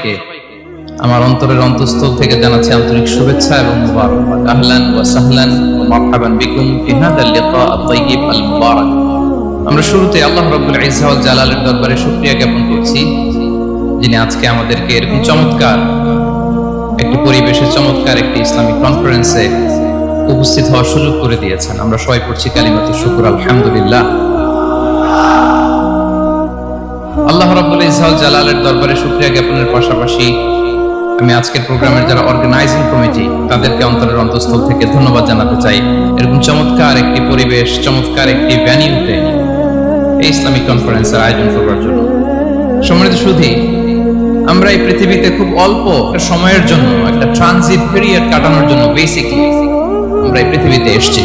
সবাইকে আমার অন্তরের অন্তঃস্থল থেকে জানাচ্ছি আন্তরিক শুভেচ্ছা এবং মুবারকবাদ। আহলান ওয়া সাহলান ওয়া মারহাবান বিকুম ফি হাদা লিকা আল মুবারাক আমরা শুরুতে আল্লাহ রাব্বুল ইজ্জা ওয়াল জালালের দরবারে শুকরিয়া জ্ঞাপন করছি, যিনি আজকে আমাদেরকে এরকম চমৎকার একটি পরিবেশে, চমৎকার একটি ইসলামিক কনফারেন্সে উপস্থিত হওয়ার সুযোগ করে দিয়েছেন। আমরা সবাই পড়ছি কালিমাতুর শুকুর, আলহামদুলিল্লাহ। আল্লাহ রাব্বুল ইসহাল জালালের দরবারে শুকরিয়া জ্ঞাপনের পাশাপাশি আমি আজকের প্রোগ্রামের যারা অর্গানাইজিং কমিটি তাদেরকে অন্তরের অন্তঃস্থল থেকে ধন্যবাদ জানাতে চাই। এরকম চমৎকার একটি পরিবেশ, চমৎকার একটি ভ্যানিউতে এই ইসলামিক কনফারেন্সের আয়োজন করবার জন্য। সম্মানিত সুধী, আমরা এই পৃথিবীতে খুব অল্প সময়ের জন্য, একটা ট্রানজিট পিরিয়ড কাটানোর জন্য বেসিকলি আমরা এই পৃথিবীতে এসেছি।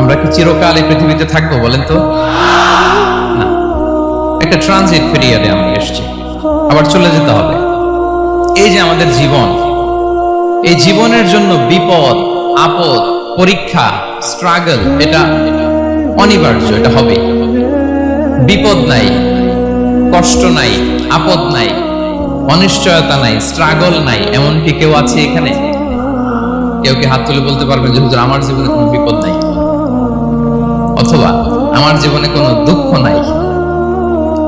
আমরা কি চিরকাল এই পৃথিবীতে থাকব বলেন তো? একটা ট্রানজিট পিরিয়ডে আমরা এসেছি। আবার চলে যেতে হবে। এই যে আমাদের জীবন, এই জীবনের জন্য বিপদ, আপদ, পরীক্ষা স্ট্রাগল এটা অনিবার্য, এটা হবে। বিপদ নাই, কষ্ট নাই, আপদ নাই, অনিশ্চয়তা নাই স্ট্রাগল নাই এমন কি কেউ আছে এখানে? কেউ কি হাত তুলে বলতে পারবেন যে আমার জীবনে কোনো বিপদ নাই? অথবা, আমার জীবনে কোনো দুঃখ নাই?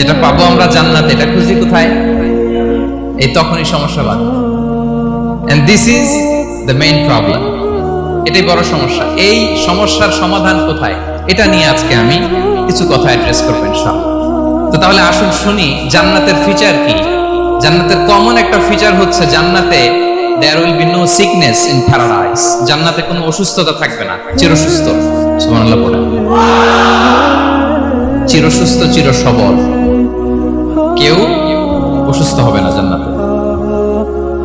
যেটা পাবো আমরা জান্নাত, এটা খুঁজি কোথায়? এই তখনই সমস্যা বাদ। And this is the main problem এটাই বড় সমস্যা। এই সমস্যার সমাধান কোথায়? এটা নিয়ে আজকে আমি কিছু কথা অ্যাড্রেস করব, ইনশাআল্লাহ। তো তাহলে আসুন শুনি, জান্নাতের ফিচার কি? জান্নাতের কমন একটা ফিচার হচ্ছে জান্নাতে there will be no sickness in paradise জান্নাতে কোনো অসুস্থতা থাকবে না, চিরসুস্থ। সুবহানাল্লাহ পড়ে চিরসুস্থ চির সবল কেউ অসুস্থ হবে না জান্নাতে।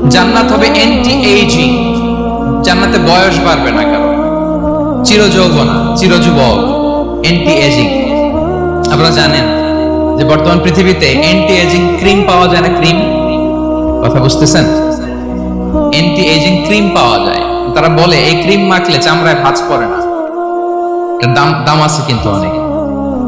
জান্নাত হবে এন্টি এইজিং জান্নাতে বয়স বাড়বে না কারও চির যৌবনা চির এন্টি এজিং আপনারা জানেন যে বর্তমান পৃথিবীতে এন্টি এজিং ক্রিম পাওয়া যায় না ক্রিম কথা বুঝতেছেন? এন্টি এজিং ক্রিম পাওয়া যায়। তারা বলে, এই ক্রিম মাখলে চামড়ায় ভাঁজ পড়ে না। দাম দাম আছে কিন্তু অনেক।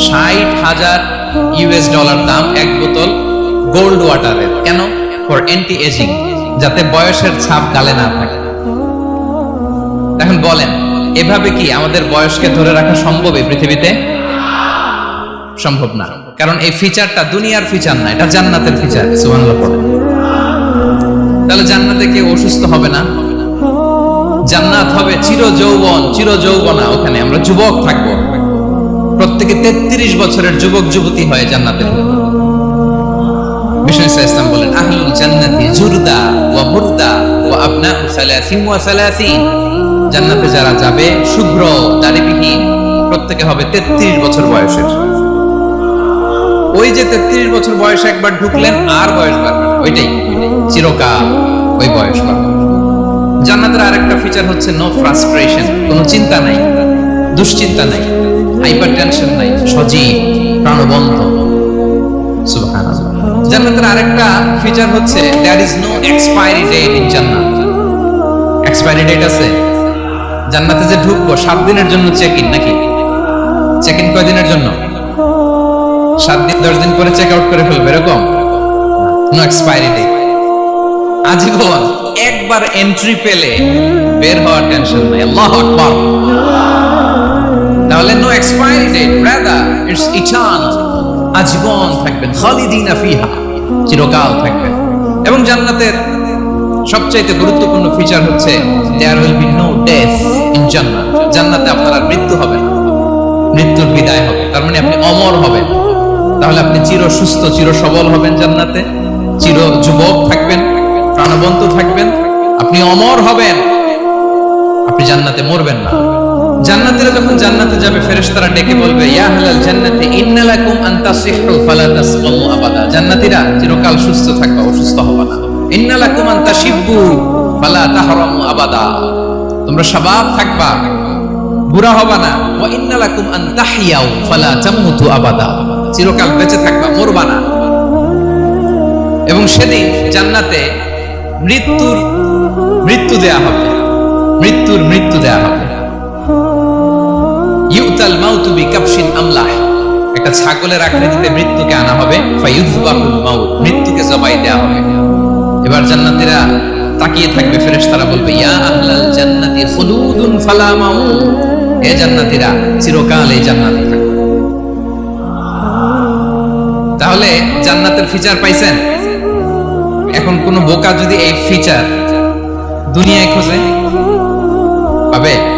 ষাট হাজার ইউএস ডলার দাম এক বোতল গোল্ড ওয়াটারের কেন? ফর অ্যান্টি এজিং যাতে বয়সের ছাপ গালে না থাকে। এখন বলেন, এভাবে কি আমাদের বয়সকে ধরে রাখা সম্ভব এই পৃথিবীতে? সম্ভব না। কারণ এই ফিচারটা দুনিয়ার ফিচার না, এটা জান্নাতের ফিচার সুবহানাল্লাহ পড়ে। তাহলে জান্নাতে কেউ অসুস্থ হবে না? জান্নাত হবে চির যৌবন চির যৌবনা ওখানে। আমরা যুবক থাকব। প্রত্যেকে তেত্রিশ বছরের যুবক, যুবতী হয়ে জান্নাতে ঢুকবে বিষ্ণু ইসলাম বলেন, আহলুল জান্নাতি জুরদা ওয়া মুরদা ওয়া আবনাউ সালাসিন ওয়া সালাসিন। জান্নাতে যারা যাবে, শুভ্র, দাড়িবিহীন, প্রত্যেকে হবে 33 বছর বয়সের। ওই যে 33 বছর বয়সে একবার ঢুকলেন, আর বয়স ওইটাই। চিরকাল ওই বয়স জান্নাতের আরেকটা ফিচার হচ্ছে নো ফ্রাস্ট্রেশন কোনো চিন্তা নাই। দুশ্চিন্তা নাই হাইপার টেনশন নাই, সজীব, প্রাণবন্ত। জান্নাতের আরেকটা ফিচার হচ্ছে there is no expiry date in জান্নাত। এক্সপায়ারি ডেট আছে। জান্নাতে যে ঢুকবো, সাত দিনের জন্য চেক ইন নাকি? চেক ইন কয় দিনের জন্য? সাত দিন, দশ দিন পরে চেক আউট করে ফেলবে, এরকম? নো এক্সপায়ারি ডেট আজীবন একবার এন্ট্রি পেলে বের হওয়ার টেনশন নাই। আল্লাহ আকবার। তাহলে no expiry date rather it's eternal আজীবন থাকবেন। খালিদিনা ফিহা, চিরকাল থাকবেন। এবং জান্নাতের সবচাইতে গুরুত্বপূর্ণ ফিচার হচ্ছে there will be no death in জান্নাত জান্নাতে আপনার আর মৃত্যু হবে না। মৃত্যুর বিদায় হবে। তার মানে আপনি অমর হবেন। তাহলে আপনি চির সুস্থ, চির সবল হবেন জান্নাতে। চির যুবক থাকবেন, প্রাণবন্ত থাকবেন। আপনি অমর হবেন। আপনি জান্নাতে মরবেন না। জান্নাতীরা যখন জান্নাতে যাবে, ফেরেশতারা ডেকে বলবে, ইয়া আহলাল জান্নাতি আন তাসিহু, ফালা আবাদা। জান্নাতীরা চিরকাল সুস্থ থাকবা, অসুস্থ হবে না। ইন্নালাকুম আন তাশিব্বু ফালা তাহরামু আবাদা। তোমরা থাকবা, বুড়া হবা না। ওয়া আন তাহিয়াউ, ফালা তামুতু আবাদা। চিরকাল বেঁচে থাকবা, মরবা না। এবং সেদিন জান্নাতে মৃত্যুর মৃত্যু দেয়া হবে। মৃত্যুর মৃত্যু দেয়া হবে। একটা ছাগলের আকৃতিতে মৃত্যুকে আনা হবে মৃত্যুকে জবাই দেয়া হবে। এবার তাকিয়ে থাকবে বলবে চিরকাল এই তাহলে জান্নাতের ফিচার পাইছেন? এখন কোন বোকা যদি এই ফিচার দুনিয়ায় খোঁজে, পাবে?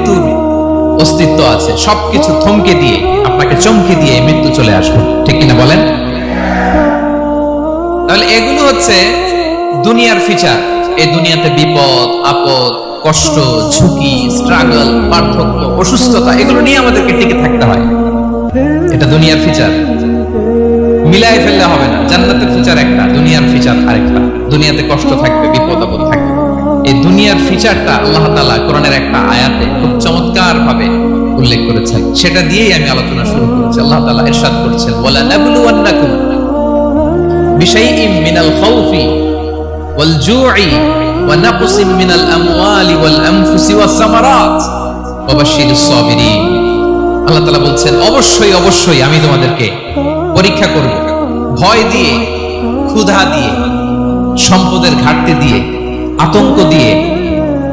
অস্তিত্ব আছে। সবকিছু থমকে দিয়ে, আপনাকে চমকে দিয়ে মৃত্যু চলে আসবে। ঠিক কিনা বলেন? তাহলে এগুলো হচ্ছে দুনিয়ার ফিচার এই দুনিয়াতে বিপদ, আপদ, কষ্ট, ঝুঁকি স্ট্রাগল পার্থক্য, অসুস্থতা, এগুলো নিয়ে আমাদেরকে টিকে থাকতে হয়। এটা দুনিয়ার ফিচার মিলাই ফেললে হবে না। জান্নাতের ফিচার একটা, দুনিয়ার ফিচার আরেকটা। দুনিয়াতে কষ্ট থাকবে, বিপদ, আপদ থাকবে। এই দুনিয়ার ফিচারটা আল্লাহ তাআলা কোরআনের একটা আয়াতে খুব চমৎকার ভাবে উল্লেখ করেছেন। সেটা দিয়েই আমি আলোচনা শুরু করেছি। আল্লাহ তাআলা ইরশাদ করেছেন, ওয়ালা নাবলুওয়ান্নাকুম বিশাইইম মিনাল খাউফি ওয়াল জু'i ওয়া নাকসিম মিনাল আমওয়ালি ওয়াল আনফুসি ওয়াস সামারাত ওয়া বাশশিরিস সাবিরিন। আল্লাহ তাআলা বলছেন, অবশ্যই অবশ্যই আমি তোমাদেরকে পরীক্ষা করব। ভয় দিয়ে, ক্ষুধা দিয়ে, সম্পদের ঘাটতি দিয়ে, আতঙ্ক দিয়ে,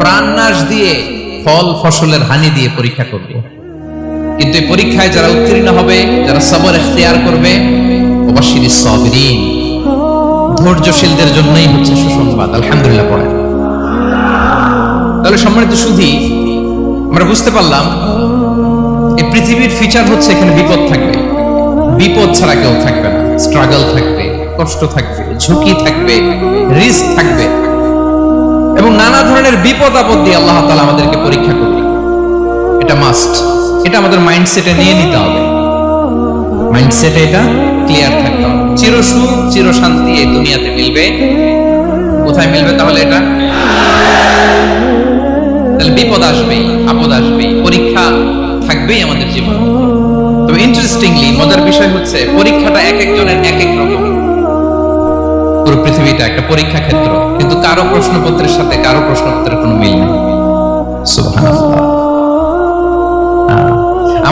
প্রাণনাশ দিয়ে, ফল ফসলের হানি দিয়ে পরীক্ষা করব। কিন্তু এই পরীক্ষায় যারা উত্তীর্ণ হবে, যারা সবর এখতিয়ার করবে অবশ্যই সবরিন। ধৈর্যশীলদের জন্যই হচ্ছে সুসংবাদ। আলহামদুলিল্লাহ পড়ে। তাহলে সম্মানিত সুধী, আমরা বুঝতে পারলাম, এই পৃথিবীর ফিচার হচ্ছে এখানে বিপদ থাকবে। বিপদ ছাড়া কেউ থাকবে না। স্ট্রাগল থাকবে, কষ্ট থাকবে, ঝুঁকি থাকবে রিস্ক থাকবে। এবং নানা ধরনের বিপদ আপদ দিয়ে আল্লাহ তালা আমাদেরকে পরীক্ষা করবে। এটা মাস্ট এটা আমাদের মাইন্ডসেটে নিয়ে নিতে হবে। মাইন্ডসেটে এটা ক্লিয়ার থাকতে হবে। চির সুখ, চির শান্তি এই দুনিয়াতে মিলবে। কোথায় মিলবে তাহলে এটা? তাহলে বিপদ আসবেই, আপদ আসবেই, পরীক্ষা থাকবেই আমাদের জীবনে। তবে ইন্টারেস্টিংলি মজার বিষয় হচ্ছে পরীক্ষাটা এক একজনের এক এক রকম। পুরো পৃথিবীটা একটা পরীক্ষা ক্ষেত্র। কিন্তু কারও প্রশ্নপত্রের সাথে কারও প্রশ্নপত্রের কোনো মিল নেই। সুবহানাল্লাহ।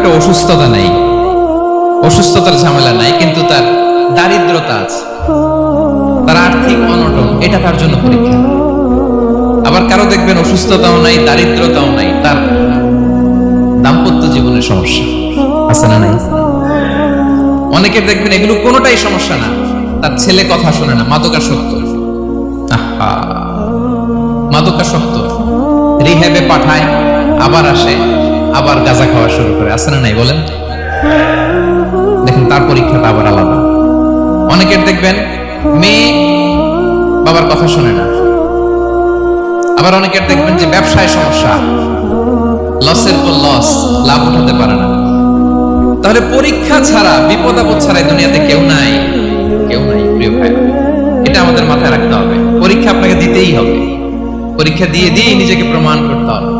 একটা অসুস্থতা নাই। অসুস্থতার ঝামেলা নাই, কিন্তু তার দারিদ্রতা আছে। তার আর্থিক অনটন, এটা তার জন্য পরীক্ষা। আবার কারও দেখবেন অসুস্থতাও নাই, দারিদ্রতাও নাই, তার দাম্পত্য জীবনের সমস্যা। আছে না নাই? অনেকের দেখবেন এগুলো কোনোটাই সমস্যা না। তার ছেলে কথা শোনে না, মাদকাসক্ত। মাদকাসক্ত। রিহ্যাবে পাঠায়, আবার আসে। আবার গাঁজা খাওয়া শুরু করে, আছে না নাই বলেন? দেখেন, তার পরীক্ষাটা আবার আলাদা। অনেকের দেখবেন, মেয়ে বাবার কথা শোনে না। আবার অনেকের দেখবেন যে ব্যবসায় সমস্যা। লসের পর লস লাভ উঠাতে পারে না। তাহলে পরীক্ষা ছাড়া, বিপদ আপদ ছাড়া দুনিয়াতে কেউ নাই। কেউ নাই, প্রিয় ভাই। এটা আমাদের মাথায় রাখতে হবে। পরীক্ষা আপনাকে দিতেই হবে। পরীক্ষা দিয়ে দিয়েই নিজেকে প্রমাণ করতে হবে।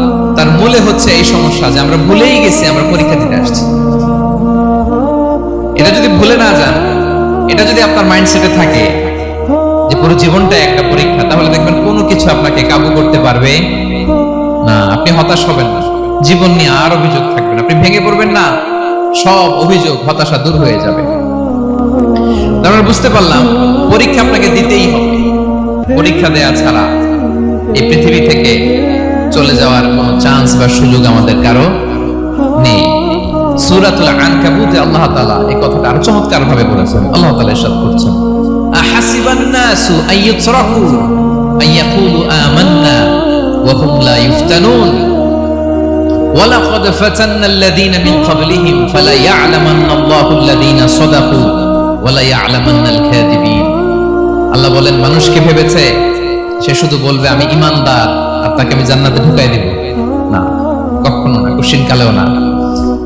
তার মূলে হচ্ছে এই সমস্যা যে আমরা ভুলেই গেছি, আমরা পরীক্ষা দিতে আসছি। এটা যদি ভুলে না যান, এটা যদি আপনার মাইন্ডসেটে থাকে যে পুরো জীবনটা একটা পরীক্ষা, তাহলে দেখবেন কোনো কিছু আপনাকে কাবু করতে পারবে না। আপনি হতাশ হবেন না। জীবন নিয়ে আর অভিযোগ থাকবে না। আপনি ভেঙে পড়বেন না। সব অভিযোগ, হতাশা দূর হয়ে যাবে। আমরা বুঝতে পারলাম, পরীক্ষা আপনাকে দিতেই হবে। পরীক্ষা দেয়া ছাড়া এই পৃথিবী থেকে চলে যাওয়ার কোনো চান্স বা সুযোগ আমাদের কারো নেই সূরাতুল আনকাবুতে আল্লাহ তাআলা এই কথাটা আরো চমৎকার ভাবে বলেছেন আল্লাহ তাআলা ইরশাদ করছেন আহাসিবান নাসু আইয়ুতরাকু আইয়াকুলু আমান্না ওয়া হুম লা ইফতানুন ولقد فتنا الذين من قبلهم فلا يعلمن الله الذين صدقوا ولا يعلمن الكاذبين আল্লাহ বলেন মানুষকে ভেবেছে সে শুধু বলবে আমি ইমানদার আর তাকে আমি জান্নাতে ঢুকাই দিব। না, কখনো না কুশিন কালেও না।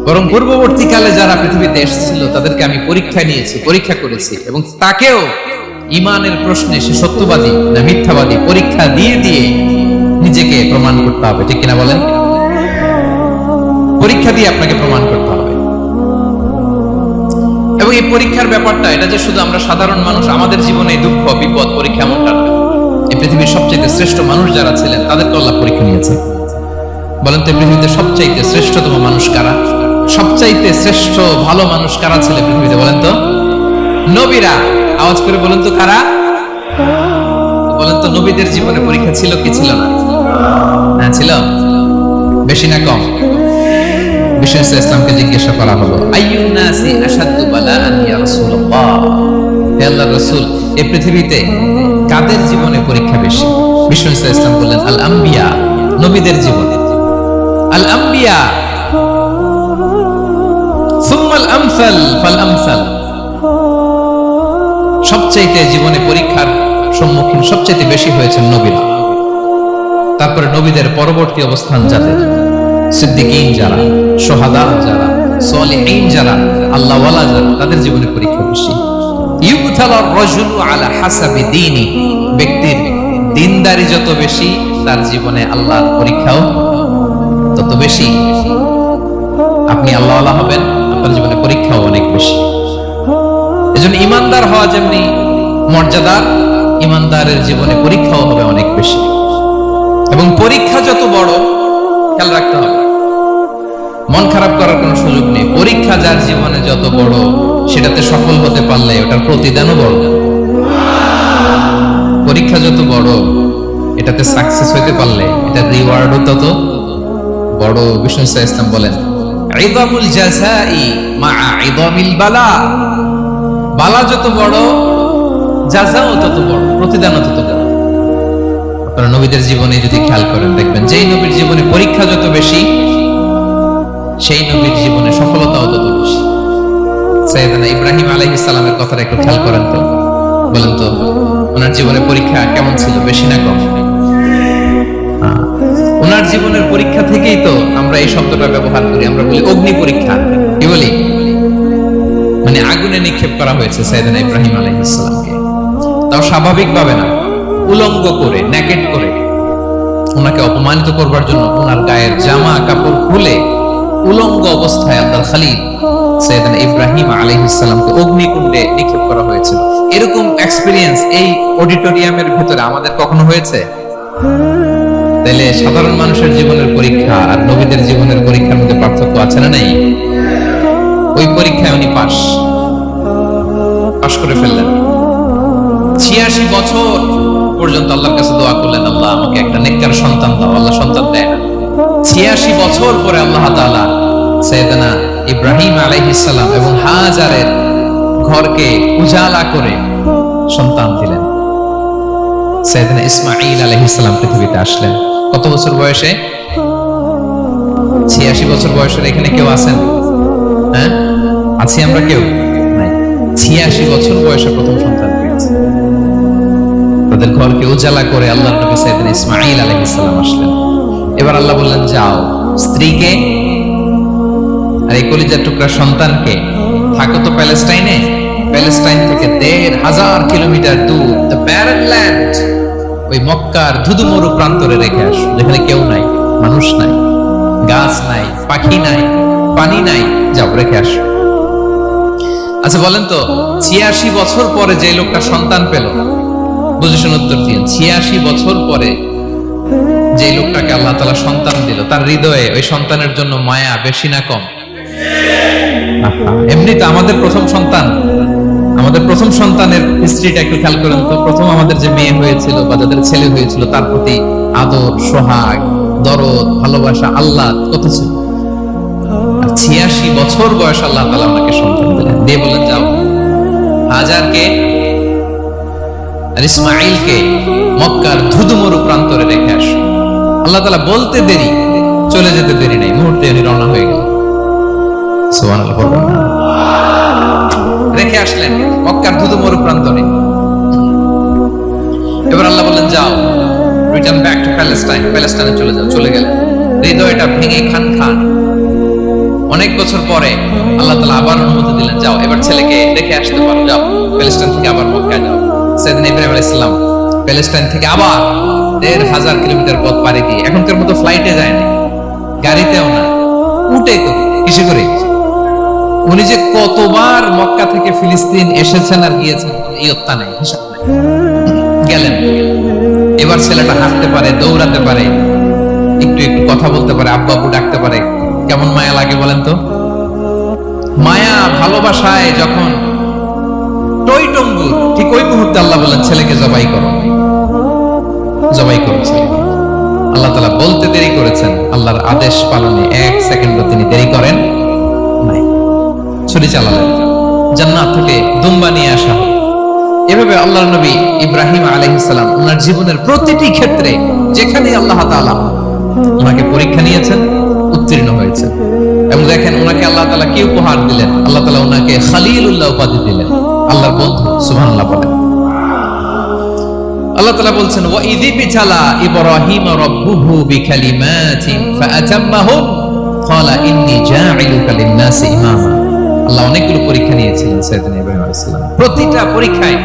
বরং পূর্ববর্তী কালে যারা পৃথিবীতে এসেছিল, তাদেরকে আমি পরীক্ষা নিয়েছি, পরীক্ষা করেছি এবং তাকেও ইমানের প্রশ্নে সে সত্যবাদী না মিথ্যাবাদী পরীক্ষা দিয়ে দিয়ে নিজেকে প্রমাণ করতে হবে, ঠিক কিনা বলেন? পরীক্ষা দিয়ে আপনাকে প্রমাণ করতে হবে। এবং এই পরীক্ষার ব্যাপারটা, এটা যে শুধু আমরা সাধারণ মানুষ, আমাদের জীবনে দুঃখ, বিপদ, পরীক্ষা পৃথিবীর সবচেয়ে শ্রেষ্ঠ মানুষ যারা ছিলেন, তাদেরকে আল্লাহ পরীক্ষা নিয়েছে বলেন তো, পৃথিবীতে সবচাইতে শ্রেষ্ঠতম মানুষ কারা? সবচাইতে শ্রেষ্ঠ, ভালো মানুষ কারা ছিল পৃথিবীতে, বলেন তো? নবীরা। আওয়াজ করে বলেন তো, কারা? বলেন তো, নবীদের জীবনে পরীক্ষা ছিল কি ছিল না? হ্যাঁ ছিল। বেশি না কম? বিষ্ণু ইসলামকে জিজ্ঞাসা করা হলো। আইয়ুন নাসি আশাদ্দু বালাআন ইয়া রাসূলুল্লাহ। হে আল্লাহর রাসূল এই পৃথিবীতে কাদের জীবনে পরীক্ষা বেশি। বিষ্ণু ইসলাম বললেন আল আম্বিয়া নবীদের জীবনে। আল আম্বিয়া সুম্মাল আমসাল ফাল আমসাল সবচাইতে জীবনে পরীক্ষার সম্মুখীন সবচাইতে বেশি হয়েছেন নবীরা। তারপরে নবীদের পরবর্তী অবস্থান যাদের? সিদ্দিকিন যারা সোহাদা যারা, সলিহিন যারা, আল্লাহওয়ালা যারা, তাদের জীবনে পরীক্ষা বেশি। ব্যক্তির দিনদারি যত বেশি, তার জীবনে আল্লাহর পরীক্ষাও তত বেশি। আপনি আল্লাহওয়ালা হবেন, আপনার জীবনে পরীক্ষাও অনেক বেশি। এজন্য ইমানদার হওয়া যেমনি মর্যাদার, ইমানদারের জীবনে পরীক্ষাও হবে অনেক বেশি। এবং পরীক্ষা যত বড়, খেয়াল রাখতে হবে। মন খারাপ করার কোনো সুযোগ নেই। পরীক্ষা যার জীবনে যত বড় সেটাতে সফল হতে পারলে ওটার প্রতিদানও বড়। পরীক্ষা যত বড়, এটাতে সাকসেস হতে পারলে, এটার রিওয়ার্ডও তত বড়। বিষ্ণু ইসলাম বলেন, ইদামুল জাযাই মা ইদামিল বালা। বালা যত বড়, জাযাও তত বড়, প্রতিদানও তত বড়। আপনারা নবীদের জীবনে যদি খেয়াল করেন, দেখবেন যেই নবীর জীবনে পরীক্ষা যত বেশি, সেই নবীর জীবনে সফলতাও তত বেশি। সৈয়দনা ইব্রাহিম আলাইহিস সালামের কথাটা একটু খেয়াল করেন তো। বলেন তো, ওনার জীবনে পরীক্ষা কেমন ছিল, বেশি না কম। ওনার জীবনের পরীক্ষা থেকেই তো আমরা এই শব্দটা ব্যবহার করি, আমরা বলি অগ্নি পরীক্ষা। কি বলি? মানে আগুনে নিক্ষেপ করা হয়েছে সৈয়দনা ইব্রাহিম আলাইহিস সালামকে। তাও স্বাভাবিকভাবে না, উলঙ্গ করে ন্যাকেট করে। ওনাকে অপমানিত করবার জন্য ওনার গায়ের জামা কাপড় খুলে উলঙ্গ অবস্থায় আল্লাহর খালিল সৈয়দান ইব্রাহিম আলাইহিসসালামকে অগ্নিকুণ্ডে নিক্ষেপ করা হয়েছিল। এরকম এক্সপিরিয়েন্স এই অডিটোরিয়ামের ভিতরে আমাদের কখনো হয়েছে? তাহলে সাধারণ মানুষের জীবনের পরীক্ষা আর নবীদের জীবনের পরীক্ষার মধ্যে পার্থক্য আছে না নাই? ওই পরীক্ষায় উনি পাশ। পাশ করে ফেললেন। ছিয়াশি বছর পর্যন্ত আল্লাহর কাছে দোয়া করলেন, আল্লাহ, আমাকে একটা নেককার সন্তান দাও, আল্লাহ সন্তান দেয় না। ছিয়াশি বছর পরে আল্লাহ তাআলা সৈয়দনা ইব্রাহিম আলাইহিসসালাম এবং হাজারের ঘরকে উজালা করে সন্তান দিলেন। সৈয়দনা আলাইহিসসালাম পৃথিবীতে আসলেন। কত বছর বয়সে? ছিয়াশি বছর বয়সের এখানে কেউ আছেন? হ্যাঁ? আছি আমরা কেউ? ছিয়াশি বছর বয়সে প্রথম সন্তান তাদের ঘরকে উজালা করে আল্লাহ নবী সাইদিন ইসমাইল আলাইহিসসালাম আসলেন। এবার আল্লাহ বললেন, যাও, স্ত্রীকে আর এই কলিজার টুকরা সন্তানকে থাকো তো প্যালেস্টাইনে। প্যালেস্টাইন থেকে দেড় হাজার কিলোমিটার দূর দ্য ব্যারেন ল্যান্ড ওই মক্কার ধুধুমরু প্রান্তরে রেখে আসো, যেখানে কেউ নাই, মানুষ নাই, গাছ নাই, পাখি নাই, পানি নাই। যাও, রেখে আসো। আচ্ছা বলেন তো, ছিয়াশি বছর পরে যে লোকটা সন্তান পেল বুঝেছেন উত্তর দিয়ে ছিয়াশি বছর পরে যে লোকটাকে আল্লাহ তালা সন্তান দিল, তার হৃদয়ে ওই সন্তানের জন্য মায়া বেশি না কম? এমনি তো আমাদের প্রথম সন্তান। আমাদের প্রথম সন্তানের হিস্ট্রিটা একটু খেয়াল করেন তো। প্রথম আমাদের যে মেয়ে হয়েছিল বা যাদের ছেলে হয়েছিল, তার প্রতি আদর, সোহাগ, দরদ, ভালোবাসা আল্লাহ কত ছিল? ছিয়াশি বছর বয়স আল্লাহ তালা আমাকে সন্তান দিলেন। দিয়ে বলেন যাও। হাজারকে আর ইসমাইলকে মক্কার ধুধুমরু প্রান্তরে রেখে আসো। আল্লাহ তালা বলতে দেরি, চলে যেতে দেরি নেই, মুহূর্তে উনি রওনা হয়ে গেল সুবহানাল্লাহ বলবেন না। রেখে আসলেন, মক্কার ধুধুমরু প্রান্তরে এবার আল্লাহ বললেন, যাও রিটার্ন ব্যাক টু প্যালেস্টাইন প্যালেস্টাইনে চলে যাও, চলে গেলেন। হৃদয়টা ভেঙে খান খান। অনেক বছর পরে আল্লাহ তালা আবার অনুমতি দিলেন, যাও, এবার ছেলেকে দেখে আসতে পারো, যাও প্যালেস্টাইন থেকে আবার মক্কায় যাও। সেদিন ইব্রাহিম আলাইসাল্লাম প্যালেস্টাইন থেকে আবার দেড় হাজার কিলোমিটার পথ পাড়ি দিয়ে। এখনকার মতো ফ্লাইটে যায়নি গাড়িতেও না। উঠে করে কিসে করে? উনি যে কতবার মক্কা থেকে ফিলিস্তিন এসেছেন আর গিয়েছেন নেই, হিসাব নেই। গেলেন। এবার ছেলেটা হাঁটতে পারে, দৌড়াতে পারে, একটু একটু কথা বলতে পারে আব্বা আব্বু ডাকতে পারে। কেমন মায়া লাগে বলেন তো? মায়া ভালোবাসায় যখন টই টঙ্গুর ঠিক ওই মুহূর্তে আল্লাহ বললেন, ছেলেকে জবাই করো। জবাই করেছে আল্লাহ তালা বলতে দেরি করেছেন। আল্লাহর আদেশ পালনে এক সেকেন্ডও তিনি দেরি করেন নাই। চালালেন। জান্নাত থেকে দুম্বা নিয়ে আসা। এভাবে আল্লাহর নবী ইব্রাহিম আলাইহিসসালাম ওনার জীবনের প্রতিটি ক্ষেত্রে যেখানে আল্লাহ তাআলা ওনাকে পরীক্ষা নিয়েছেন, উত্তীর্ণ হয়েছে এবং দেখেন ওনাকে আল্লাহ তাআলা কি উপহার দিলেন? আল্লাহ তাআলা ওনাকে খালিলুল্লাহ উপাধি দিলেন। আল্লাহর আল্লাহ বলছেন বিতালা ইব্রাহিম ক্বালা লিন-নাসি ইমামা। আল্লাহ অনেকগুলো পরীক্ষা নিয়েছিলেন সৈয়দনা ইব্রাহিম আলাইহিস সালাম। প্রতিটা পরীক্ষায়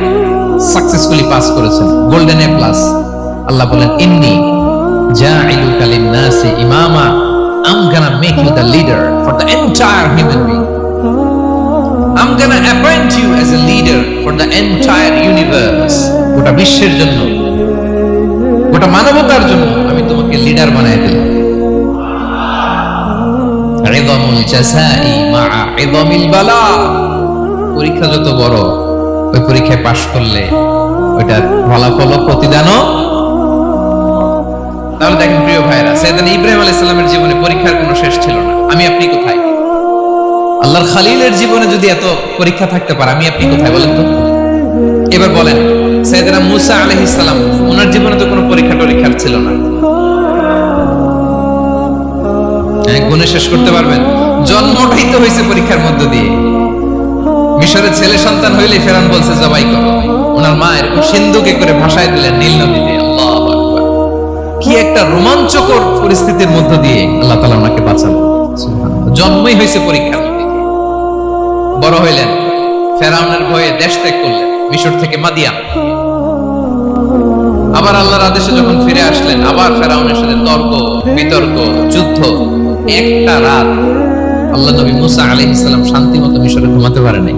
সাকসেসফুলি পাস করেছেন গোল্ডেন এ প্লাস আল্লাহ বলেন, ইন্নী জা'iলুকা লিন-নাসি ইমামা make the leader for the entire human. I'm gonna appoint you as a leader for the entire universe. গোটা বিশ্বের জন্য, গোটা মানবতার জন্য আমি তোমাকে লিডার বানাই দিলাম ইযমুল জাযাই মা ইযমিল বালা। পরীক্ষা যত বড়, ওই পরীক্ষায় পাশ করলে ওইটার ফলাফল প্রতিদানও। তাহলে দেখেন প্রিয় ভাইরা সৈয়দান ইব্রাহিম আলাইহিস সালামের জীবনে পরীক্ষার কোনো শেষ ছিল না। আমি আপনি কোথায়? আল্লাহর খালিলের জীবনে যদি এত পরীক্ষা থাকতে পারে, আমি আপনি কোথায় বলেন তো? এবার বলেন সৈয়দনা মুসা আলাইহিস সালাম, ওনার জীবনে তো কোনো পরীক্ষা টরীক্ষার ছিল না। গুণে শেষ করতে পারবেন। জন্মটাই তো হয়েছে পরীক্ষার মধ্য দিয়ে। মিশরের ছেলে সন্তান হইলে ফেরান বলছে, জবাই করো। ওনার মা এরকম সিন্ধুকে করে ভাষায় দিলেন নীল নদীতে। আল্লাহু। কি একটা রোমাঞ্চকর পরিস্থিতির মধ্য দিয়ে আল্লাহ তালা ওনাকে বাঁচালেন। জন্মই হয়েছে পরীক্ষার। বড় হইলেন। ফেরাউনের ভয়ে দেশ ত্যাগ করলেন, মিশর থেকে মাদিয়ান আবার আল্লাহর আদেশে যখন ফিরে আসলেন, আবার ফেরাউনের সাথে তর্ক, বিতর্ক, যুদ্ধ, একটা রাত আল্লাহ নবী মুসা আলাইহিস সালাম শান্তি মতো মিশরে ঘুমাতে পারে নাই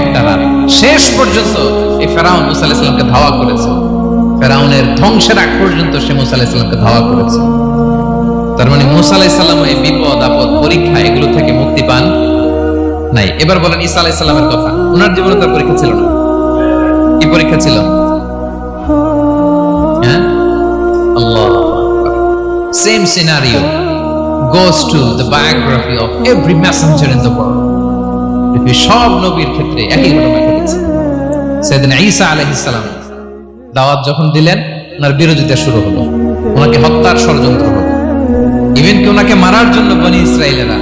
একটা রাত। শেষ পর্যন্ত এই ফেরাউন মুসা আলাইহিস সালামকে ধাওয়া করেছে। ফেরাউনের ধ্বংসের আগ পর্যন্ত সে মুসা আলাইহিস সালামকে ধাওয়া করেছে। তার মানে মুসা আলাইহিস সালাম এই বিপদ, আপদ, পরীক্ষা, এগুলো থেকে মুক্তি পান। নাই। এবার বলেন ঈসা আলাইহিস সালামের কথা। ওনার জীবনে তার পরীক্ষা ছিল না। কি পরীক্ষা ছিল? হ্যাঁ? আল্লাহ same scenario goes to the biography of every messenger in the world. সব নবীর ক্ষেত্রে একই ঘটনা ঘটেছে। সেদিন ঈসা আলাইহিস সালাম দাওয়াত যখন দিলেন, ওনার বিরোধিতা শুরু হলো। ওনাকে হত্যার ষড়যন্ত্র হলো। ইভেন কি ওনাকে মারার জন্য বনি ইসরায়েলেরা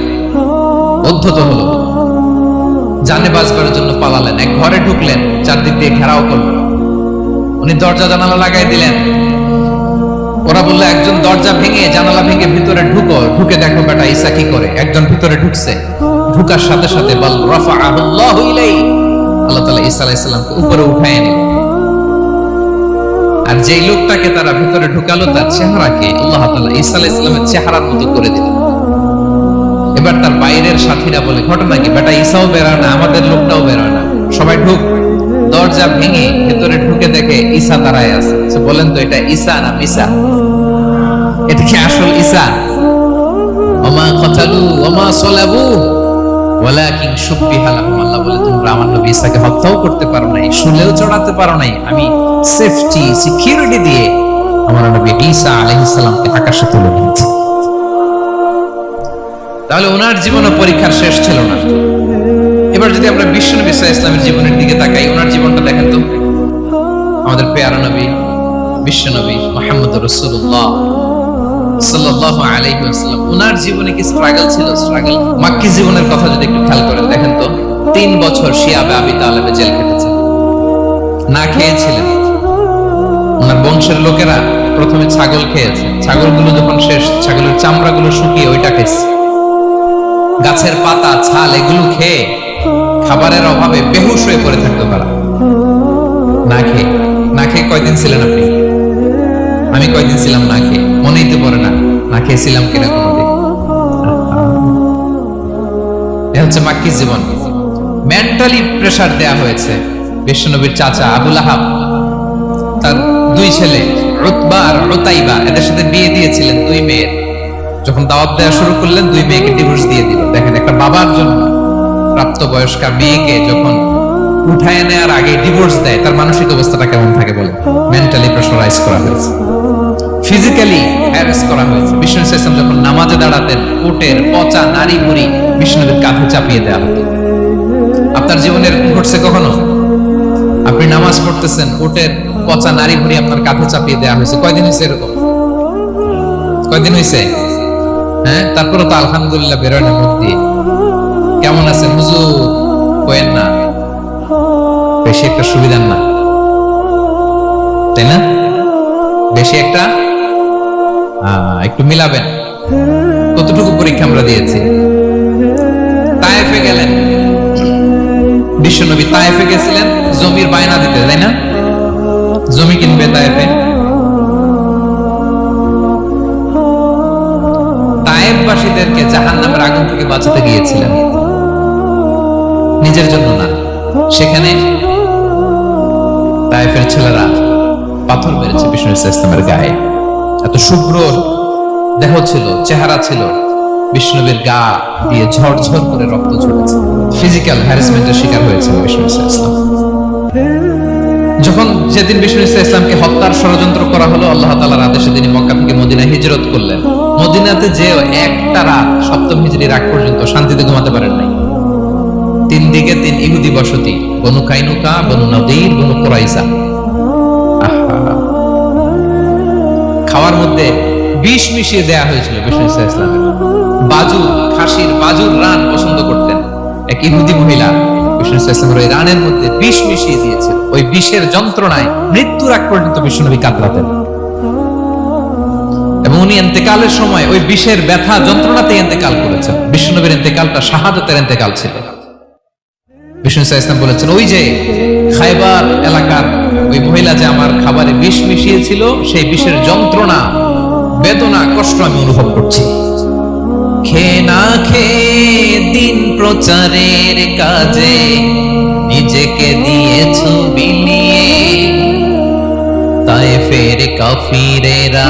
উদ্ধত হলো। জানে বাঁচবার জন্য পালালেন। এক ঘরে ঢুকলেন, চারদিক দিয়ে ঘেরাও করলেন উনি দরজা জানালা লাগাই দিলেন। ওরা বলল, একজন দরজা ভেঙে জানালা ভেঙে ভিতরে ঢুকো, ঢুকে দেখো বেটা ঈসা কি করে। একজন ভিতরে ঢুকছে। ঢুকার সাথে সাথে বল রফা আল্লাহ আল্লাহ তালা ঈসা আলাইসাল্লামকে উপরে উঠায় নিল আর যেই লোকটাকে তারা ভিতরে ঢুকালো, তার চেহারাকে আল্লাহ তালা ঈসা আলাইসাল্লামের চেহারার মতো করে দিল এবার তার বাইরের সাথীরা বলে, ঘটনা কি? বেটা ঈসাও বেরোয় না, আমাদের লোকটাও বেরোয় না। সবাই ঢুক। দরজা ভেঙে ভেতরে ঢুকে দেখে ঈসা দাঁড়ায় আছে। বলেন তো, এটা ঈসা না মিসা এটা কি আসল ঈসা ওমা ওমা সলাবু, ওয়ালাকিন আল্লাহ বলে নবী হত্যাও করতে পারো নাই, শুলেও চড়াতে পারো নাই। আমি সেফটি সিকিউরিটি দিয়ে আমার নবী ঈসা আলাইহিস সালামকে আকাশে তুলে নিয়েছি। তাহলে ওনার জীবনও পরীক্ষার শেষ ছিল না। এবার যদি আমরা বিশ্ব নবী সাল্লাল্লাহু ইসলামের জীবনের দিকে তাকাই, ওনার জীবনটা দেখেন তো। আমাদের পেয়ারা নবী বিশ্ব নবী মোহাম্মদ রসুল্লাহ সাল্লাল্লাহু আলাইহি ওয়াসাল্লাম, ওনার জীবনে কি স্ট্রাগল ছিল? স্ট্রাগল মাক্কি জীবনের কথা যদি একটু খেয়াল করেন, দেখেন তো, তিন বছর শিয়াবে আবি তালেবে জেল কেটেছেন না খেয়েছিলেন। ওনার বংশের লোকেরা প্রথমে ছাগল খেয়েছে। ছাগলগুলো যখন শেষ, ছাগলের চামড়াগুলো শুকিয়ে ওইটা খেয়েছে। গাছের পাতা, ছাল, এগুলো খেয়ে খাবারের অভাবে বেহুশ হয়ে পড়ে থাকতো তারা। না খেয়ে না খেয়ে কয়দিন ছিলেন আপনি? আমি কয়দিন ছিলাম না খেয়ে, মনেই তো পড়ে না না খেয়েছিলাম কিনা হচ্ছে মাক্কি জীবন। মেন্টালি প্রেসার দেয়া হয়েছে বিশ্বনবীর চাচা আবুল আহাব। তার দুই ছেলে রুতবা আর রুতাইবা এদের সাথে বিয়ে দিয়েছিলেন দুই মেয়ের। যখন দাওয়াত দেওয়া শুরু করলেন, দুই মেয়েকে ডিভোর্স দিয়ে দিল। দেখেন, একটা বাবার জন্য প্রাপ্তবয়স্কা মেয়েকে যখন উঠায় নেওয়ার আগে ডিভোর্স দেয়, তার মানসিক অবস্থাটা কেমন থাকে বলে মেন্টালি প্রেশারাইজ করা হয়েছে। ফিজিক্যালি হ্যারাস করা হয়েছে। বিষ্ণু ইসলাম যখন নামাজে দাঁড়াতেন, উটের পচা নারী বুড়ি বিষ্ণুদের কাঁধে চাপিয়ে দেওয়া হতো। আপনার জীবনে এরকম ঘটছে কখনো? আপনি নামাজ পড়তেছেন, উটের পচা নারী ভুড়ি আপনার কাঁধে চাপিয়ে দেওয়া হয়েছে। কয়দিন হয়েছে এরকম? কয়দিন হয়েছে? হ্যাঁ তারপরে তো আলহামদুলিল্লাহ বেরোয় না মুখ দিয়ে কেমন আছেন হুজুর? কোয়েন না। বেশি একটা সুবিধার না। তাই না? বেশি একটা? একটু মিলাবেন। কতটুকু পরীক্ষা আমরা দিয়েছি? তায়েফে গেলেন। বিশ্বনবী তায়েফে গেছিলেন, জমির বায়না দিতে, তাই না? জমি কিনবে তায়েফে। তায়েফবাসীদেরকে জাহান নামের আগুন থেকে বাঁচাতে গিয়েছিলেন। নিজের জন্য না, সেখানে তায়েফের ছেলেরা পাথর মেরেছে বিষ্ণু ইসলামের গায়ে। এত শুভ্র দেহ ছিল, চেহারা ছিল, বিষ্ণুবীর গা দিয়ে ঝরঝর করে রক্ত ঝরেছে। ফিজিক্যাল হ্যারাসমেন্টের শিকার হয়েছে বিষ্ণু ইসলাম। যখন যেদিন বিষ্ণু ইসলামকে হত্যার ষড়যন্ত্র করা হলো, আল্লাহ তালার আদেশে তিনি মক্কা থেকে মদিনায় হিজরত করলেন। মদিনাতে যে একটা রাত সপ্তম হিজড়ির আগ পর্যন্ত শান্তিতে ঘুমাতে পারেন নাই। তিন দিকে তিন ইহুদি বসতি, বনু কাইনুকা, বনু নদীর, বনু কোরাইসা খাওয়ার মধ্যে বিষ মিশিয়ে দেয়া হয়েছিল বিষ্ণু ইসলামের। বাজু, খাসির বাজুর রান পছন্দ করতেন। এক ইহুদি মহিলা বিষ্ণু ইসলামের ওই রানের মধ্যে বিষ মিশিয়ে দিয়েছিল ওই বিষের যন্ত্রণায় মৃত্যুর আগ পর্যন্ত বিষ্ণুনবী কাতরাতেন এবং উনি এতেকালের সময় ওই বিষের ব্যথা যন্ত্রণাতে এতেকাল করেছেন। বিষ্ণুনবীর এতেকালটা শাহাদতের এতেকাল ছিল। বিষ্ণু ইসা ইসলাম বলেছেন, ওই যে খাইবার এলাকার ওই মহিলা যে আমার খাবারে বিষ মিশিয়েছিল, সেই বিষের যন্ত্রণা, বেদনা, কষ্ট আমি অনুভব করছি। খেয়ে না খেয়ে দিন প্রচারের কাজে নিজেকে দিয়েছ বিলিয়ে। তাই ফের কাফিরেরা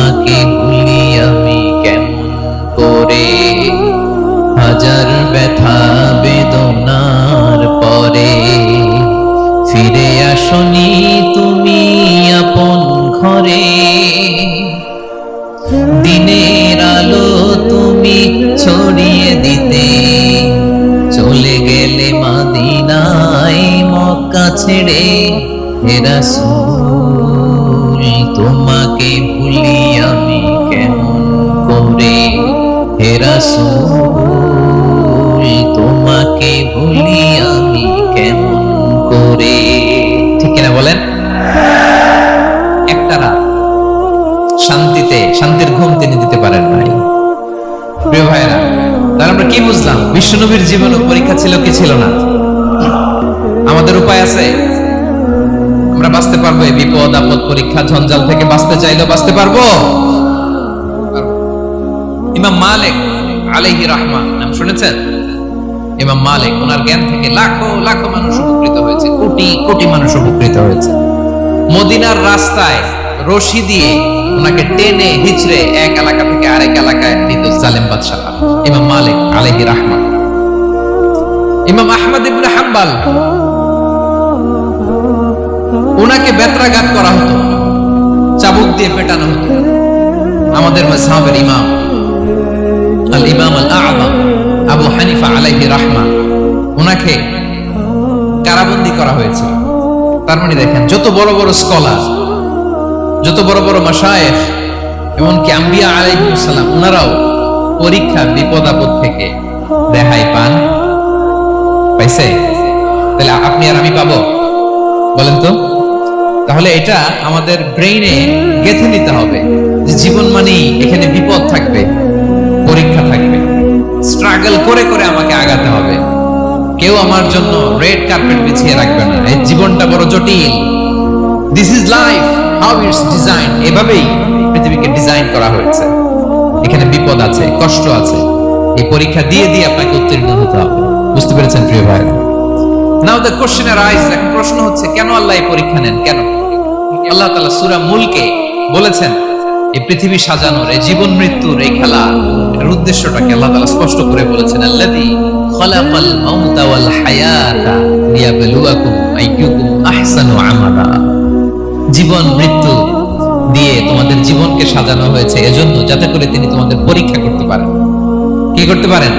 আসনি তুমি আপন ঘরে। দিনের আলো তুমি ছড়িয়ে দিতে। চলে গেলে মাদিনায় মক্কা ছেড়ে হেরা তোমাকে ভুলি আমি কেমন করে? হেরা বিশ্বনবীর জীবন পরীক্ষা ছিল কি ছিল না? আমাদের উপায় আছে। আমরা বাঁচতে পারব, এই বিপদ আপদ পরীক্ষা ঝঞ্ঝাল থেকে বাঁচতে চাইলেও বাঁচতে পারব। ইমাম মালিক আলাইহি রহমান, নাম শুনেছেন? ইমাম মালিক, ওনার জ্ঞান থেকে লাখো লাখো মানুষ উপকৃত হয়েছে, কোটি কোটি মানুষ উপকৃত হয়েছে। মদিনার রাস্তায় রশি দিয়ে ওনাকে টেনে, হিচড়ে এক এলাকা থেকে আরেক এলাকায় নিত জালেম বাদশাহ। ইমাম মালিক আলাইহি রহমান। ইমাম আহমদ ইবনে হাম্বাল। ওনাকে বেত্রাঘাত করা হতো। চাবুক দিয়ে পেটানো হতো। আমাদের মাযহাবের ইমাম আল ইমাম আল আযম আবু হানিফা আলাইহি রাহমা, ওনাকে কারাবন্দী করা হয়েছে তার মানে দেখেন, যত বড় বড় স্কলার যত বড় বড় মাশায়েখ, এমনকি আম্বিয়া আলাইহিস সালাম, ওনারাও পরীক্ষা বিপদ আপদ থেকে রেহাই পান। পাইছে? তাহলে আপনি আর আমি পাবো? বলেন তো। তাহলে এটা আমাদের ব্রেইনে গেঁথে নিতে হবে যে জীবন মানেই এখানে বিপদ থাকবে, পরীক্ষা থাকবে। স্ট্রাগল করে করে আমাকে আগাতে হবে। কেউ আমার জন্য রেড কার্পেট বিছিয়ে রাখবে না। এই জীবনটা বড় জটিল। This is life how it's design এভাবেই পৃথিবীকে ডিজাইন করা হয়েছে। এখানে বিপদ আছে, কষ্ট আছে। এই পরীক্ষা দিয়ে দিয়ে আপনাকে উত্তীর্ণ হতে হবে। বুঝতে পেরেছেন, প্রিয় ভাই নাও দ্য কোশ্চেন আরাইজ এখন প্রশ্ন হচ্ছে, কেন আল্লাহ এই পরীক্ষা নেন? কেন? আল্লাহ তাআলা সূরা মুলকে বলেছেন এই পৃথিবী সাজানোর এই জীবন মৃত্যুর এই খেলা। এর উদ্দেশ্যটাকে আল্লাহ তাআলা স্পষ্ট করে বলেছেন, আল্লাযী খালাকাল মাউতা ওয়াল হায়াতা লিয়াবলুয়াকুম আইয়ুকুম আহসানু আমালা। জীবন, মৃত্যু দিয়ে তোমাদের জীবনকে সাজানো হয়েছে, এজন্য যাতে করে তিনি তোমাদের পরীক্ষা করতে পারেন। কি করতে পারেন?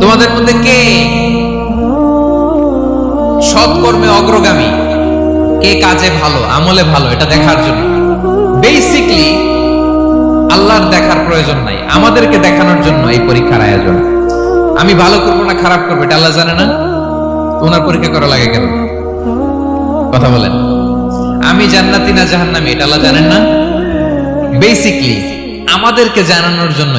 তোমাদের মধ্যে কে সৎ কর্মে অগ্রগামী? কে কাজে ভালো, আমলে ভালো, এটা দেখার জন্য? বেসিকলি আল্লাহর দেখার প্রয়োজন নাই। আমাদেরকে দেখানোর জন্য এই পরীক্ষার আয়োজন। আমি ভালো করব না খারাপ করব, এটা আল্লাহ জানে না? ওনার পরীক্ষা করা লাগে কেন? কথা বলেন। আমি জান্নাতি না জাহান্নামি, এটা আল্লাহ জানেন না? বেসিকলি আমাদেরকে জানানোর জন্য